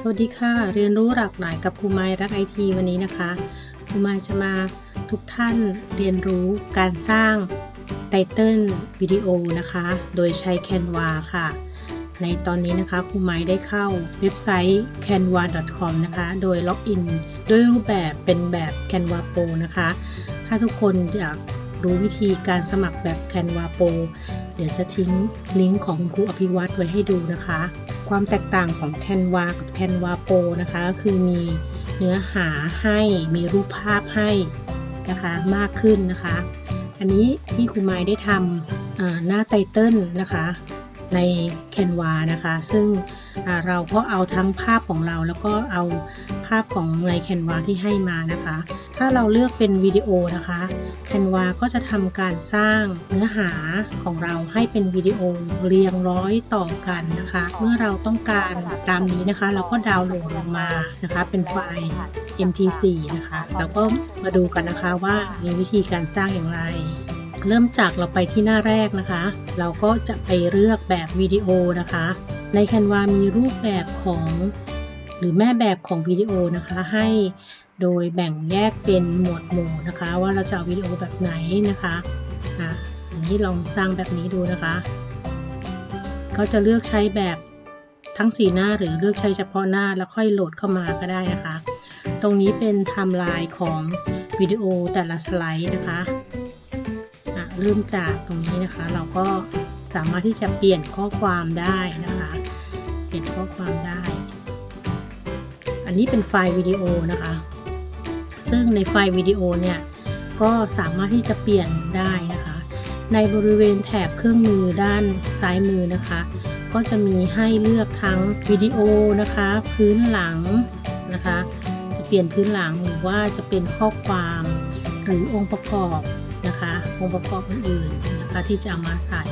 สวัสดีค่ะ เรียนรู้หลากหลายกับครูไม้รักไอทีวันนี้นะคะครูไม้จะมาทุกท่านเรียนรู้การสร้างไตเติลวิดีโอนะคะ โดยใช้ Canva ค่ะ ในตอนนี้นะคะครูไม้ได้เข้าเว็บไซต์ canva.com นะคะ โดยล็อกอินด้วยรูปแบบเป็นแบบ Canva Pro นะคะ ถ้าทุกคนอยากรู้วิธีการสมัครแบบ Canva Pro เดี๋ยวจะทิ้งลิงก์ของครูอภิวัตไว้ให้ดูนะคะ ความแตกต่างของ Canva กับ Canva Pro นะคะก็คือมีเนื้อหาให้มีรูปภาพให้นะคะมากขึ้นนะคะ อันนี้ที่ครูไม้ได้ทำหน้าไตเติลนะคะ ใน Canva นะคะ ซึ่งเราก็เอาทั้งภาพของเราแล้วก็เอาภาพของใน Canva ที่ให้มานะคะ ถ้าเราเลือกเป็นวิดีโอนะคะ Canva ก็จะทำการสร้างเนื้อหาของเราให้เป็นวิดีโอเรียงร้อยต่อกันนะคะ เมื่อเราต้องการตามนี้นะคะ เราก็ดาวน์โหลดลงมานะคะ เป็นไฟล์ MP4 นะคะแล้วก็มาดูกันนะคะว่ามีวิธีการสร้างอย่างไร เริ่มจากเราไปที่หน้าแรกนะคะ เราก็จะไปเลือกแบบวิดีโอนะคะ ใน Canva มีรูปแบบของ หรือแม่แบบของวิดีโอนะคะ ให้โดยแบ่งแยกเป็นหมวดหมู่นะคะ ว่าเราจะเอาวิดีโอแบบไหนนะคะอะอันนี้ลองสร้างแบบนี้ดูนะคะ ก็จะเลือกใช้แบบทั้งสีหน้าหรือเลือกใช้เฉพาะหน้าแล้วค่อยโหลดเข้ามาก็ได้นะคะ ตรงนี้เป็นไทม์ไลน์ของวิดีโอแต่ละสไลด์นะคะ เริ่มจากตรงนี้นะคะ เราก็สามารถที่จะเปลี่ยนข้อความได้นะคะ เปลี่ยนข้อความได้ อันนี้เป็นไฟล์วิดีโอนะคะ ซึ่งในไฟล์วิดีโอเนี่ยก็สามารถที่จะเปลี่ยนได้นะคะ ในบริเวณแถบเครื่องมือด้านซ้ายมือนะคะ ก็จะมีให้เลือกทั้งวิดีโอนะคะ พื้นหลังนะคะ จะเปลี่ยนพื้นหลังหรือว่าจะเป็นข้อความหรือองค์ประกอบ นะคะ องค์ประกอบอื่นๆนะคะที่จะเอามาใส่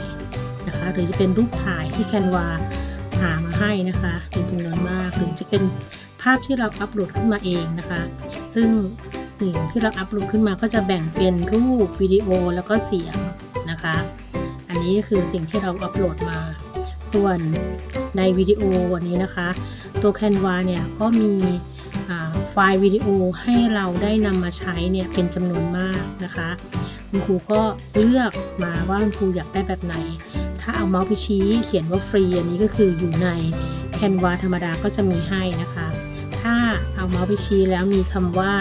นะคะหรือจะเป็นรูปถ่ายที่แคนวาหามาให้นะคะเป็นจำนวนมากหรือจะเป็นภาพที่เราอัปโหลดขึ้นมาเองนะคะ ซึ่งสิ่งที่เราอัปโหลดขึ้นมาก็จะแบ่งเป็นรูปวิดีโอแล้วก็เสียงนะคะ อันนี้คือสิ่งที่เราอัปโหลดมา ส่วนในวิดีโอวันนี้นะคะ ตัว Canva เนี่ยก็มีไฟล์วิดีโอให้เราได้นำมาใช้เนี่ยเป็นจำนวนมากนะคะ คุณครูก็เลือกมาว่าคุณครูอยากได้แบบไหน ถ้าเอาเมาส์ไปชี้ เขียนว่าฟรีอันนี้ก็คืออยู่ใน Canva ธรรมดาก็จะมีให้นะคะ ถ้าเอาเมาส์ไปชี้แล้วมีคำว่า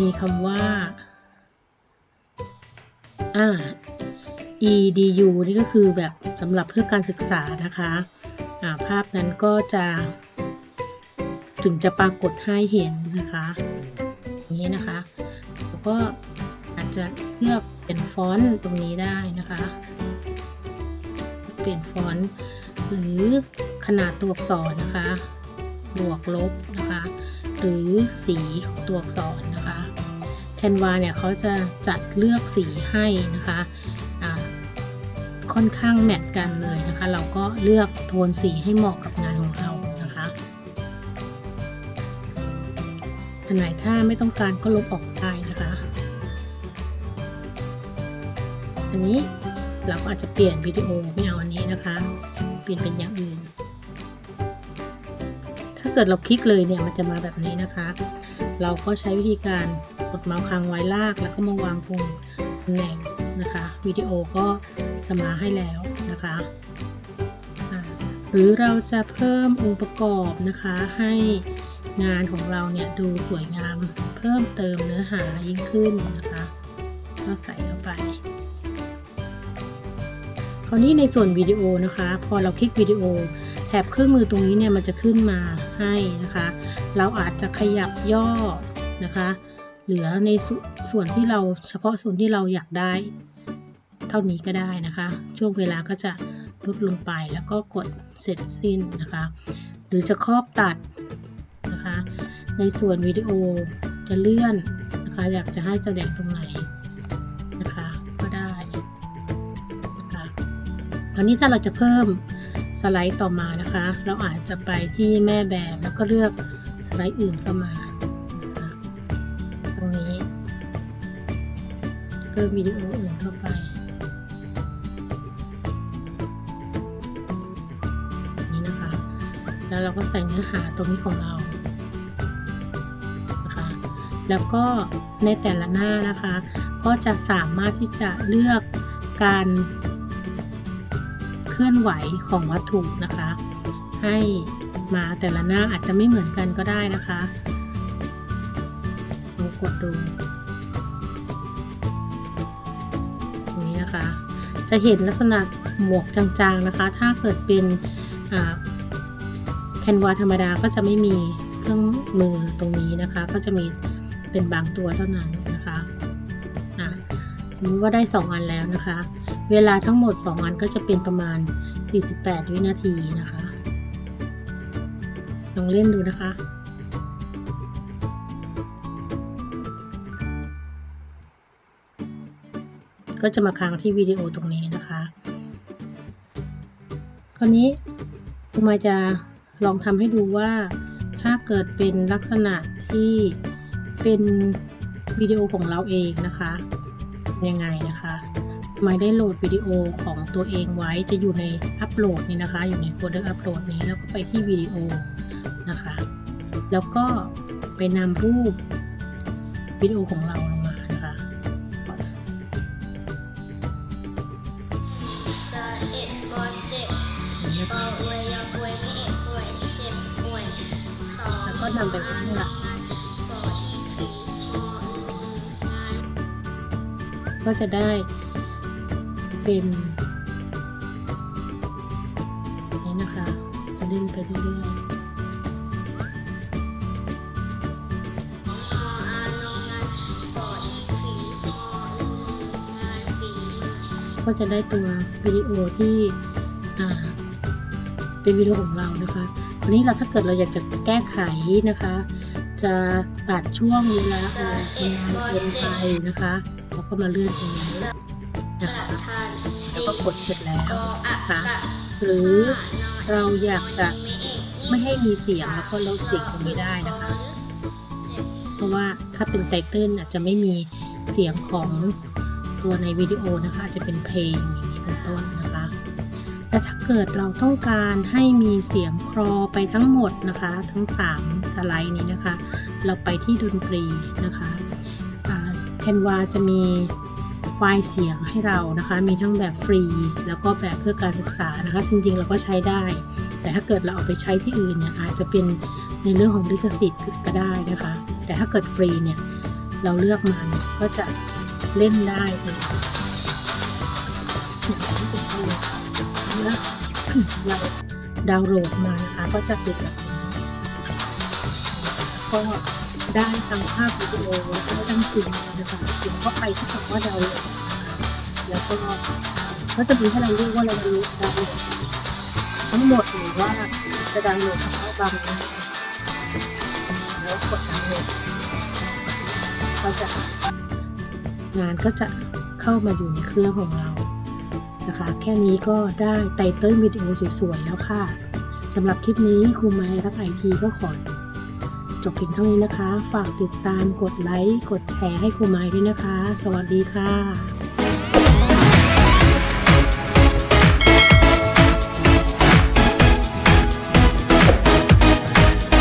มีคำว่าอ่า edu นี่ก็คือแบบสำหรับเพื่อการศึกษานะคะะภาพนั้นก็จะ ถึงจะปรากฏให้เห็นนะคะ นี้นะคะแล้วก็อาจจะเลือกเป็นฟอนต์ตรงนี้ได้นะคะ เปลี่ยนฟอนต์หรือขนาดตัวอักษรนะคะ บวกลบนะคะ หรือสีของตัวอักษรนะคะ Canva เนี่ยเขาจะจัดเลือกสีให้นะคะค่อนข้างแมทกันเลยนะคะ เราก็เลือกโทนสีให้เหมาะกับงานของเรา อันไหนถ้าไม่ต้องการก็ลบออกได้นะคะ อันนี้เราก็อาจจะเปลี่ยนวิดีโอไม่เอาอันนี้นะคะ เปลี่ยนเป็นอย่างอื่น ถ้าเกิดเราคลิกเลยเนี่ยมันจะมาแบบนี้นะคะ เราก็ใช้วิธีการกดเมาส์ค้างไว้ลากแล้วก็มาวางตรงตำแหน่งนะคะวิดีโอก็จะมาให้แล้วนะคะ หรือเราจะเพิ่มองค์ประกอบนะคะให้งานของเราเนี่ยดูสวยงามเพิ่มเติมเนื้อหายิ่งขึ้นนะคะ ก็ใส่เข้าไป คราวนี้ในส่วนวิดีโอนะคะ พอเราคลิกวิดีโอแถบเครื่องมือตรงนี้เนี่ยมันจะขึ้นมาให้นะคะ เราอาจจะขยับย่อนะคะ เหลือในส่วนที่เราเฉพาะส่วนที่เราอยากได้ เท่านี้ก็ได้นะคะ ช่วงเวลาก็จะ ลดลงไปแล้วก็กดเสร็จสิ้นนะคะ หรือจะครอบตัดนะคะ ในส่วนวิดีโอจะเลื่อนนะคะ อยากจะให้แสดงตรงไหนนะคะ ก็ได้นะคะตอนนี้ถ้าเราจะเพิ่มสไลด์ต่อมานะคะ เราอาจจะไปที่แม่แบบแล้วก็เลือกสไลด์อื่นเข้ามาตรงนี้เพิ่มวิดีโออื่นเข้าไป แล้วเราก็ใส่เนื้อหาตรงนี้ของเรานะคะแล้วก็ในแต่ละหน้านะคะ ก็จะสามารถที่จะเลือกการเคลื่อนไหวของวัตถุนะคะ ให้มาแต่ละหน้าอาจจะไม่เหมือนกันก็ได้นะคะลองกดดูตรงนี้นะคะ จะเห็นลักษณะหมวกจางๆนะคะ ถ้าเกิดเป็น แคนวาธรรมดาก็จะไม่มีเครื่องมือตรงนี้นะคะ ก็จะมีเป็นบางตัวเท่านั้นนะคะสมมติว่าได้ 2 อันแล้วนะคะ เวลาทั้งหมด 2 อันก็จะเป็นประมาณ 48 วินาทีนะคะลองเล่นดูนะคะก็จะมาค้างที่วิดีโอตรงนี้นะคะ คราวนี้ครูมาจะ ลองทำให้ดูว่าถ้าเกิดเป็นลักษณะที่เป็นวิดีโอของเราเองนะคะยังไงนะคะไม่ได้โหลดวิดีโอของตัวเองไว้จะอยู่ในอัปโหลดนี่นะคะ อยู่ในโฟลเดอร์อัปโหลดนี้แล้วก็ไปที่วิดีโอนะคะ แล้วก็ไปนำรูปวิดีโอของเราลงมานะคะเอ็ดก่อนเจ็บ นำไปไว้ลังสอนสีมออืงงานก็จะได้เป็นนี่นะคะ จะเล่นไปเรื่อยๆก็จะได้ตัววิดีโอที่เป็นวิดีโอของเรานะคะ นี้เราถ้าเกิดเราอยากจะแก้ไขนะคะ จะตัดช่วงเวลาออกงานเกินไปนะคะเราก็มาเลื่อนตรงนี้นะประคะแล้วก็กดเสร็จแล้วะนะคะกะหรือเราอยากจะไม่ให้มีเสียงแล้วก็ลดเสียงตรงนี้ได้นะคะ เพราะว่าถ้าเป็นไตเติลอาจจะไม่มีเสียงของตัวในวิดีโอนะคะจะเป็นเพลงอย่างนี้เป็นต้นนะคะ และถ้าเกิดเราต้องการให้มีเสียงคลอไปทั้งหมดนะคะ ทั้ง 3 สไลด์นี้นะคะ เราไปที่ดนตรีนะคะแคนวาจะมีไฟล์เสียงให้เรานะคะ มีทั้งแบบฟรี แล้วก็แบบเพื่อการศึกษานะคะ จริงๆเราก็ใช้ได้ แต่ถ้าเกิดเราเอาไปใช้ที่อื่นเนี่ยอาจจะเป็นในเรื่องของลิขสิทธิ์ก็ได้นะคะ แต่ถ้าเกิดฟรีเนี่ยเราเลือกมาเนี่ยก็จะเล่นได้เลย เมื่อเราดาวน์โหลดมานะคะก็จะเป็นแบบนี้ก็ได้ทั้งภาพวิดีโอแล้วก็ทั้งเสียงนะคะเดี๋ยวก็ไปที่คำว่าดาวน์โหลดแล้วก็ก็จะมีให้เราเลือกว่าเราจะดาวน์โหลดทั้งหมดหรือว่าจะดาวน์โหลดเฉพาะบางอันแล้วกดดาวน์โหลดก็จะงานก็จะเข้ามาอยู่ในเครื่องของเรา นะคะ แค่นี้ก็ได้ไตเติ้ลวิดีโอสวยๆแล้วค่ะสำหรับคลิปนี้ครูไม้รักไอทีก็ขอจบเพียงเท่านี้นะคะ ฝากติดตามกดไลค์ กดแชร์ให้ครูไม้ด้วยนะคะ สวัสดีค่ะ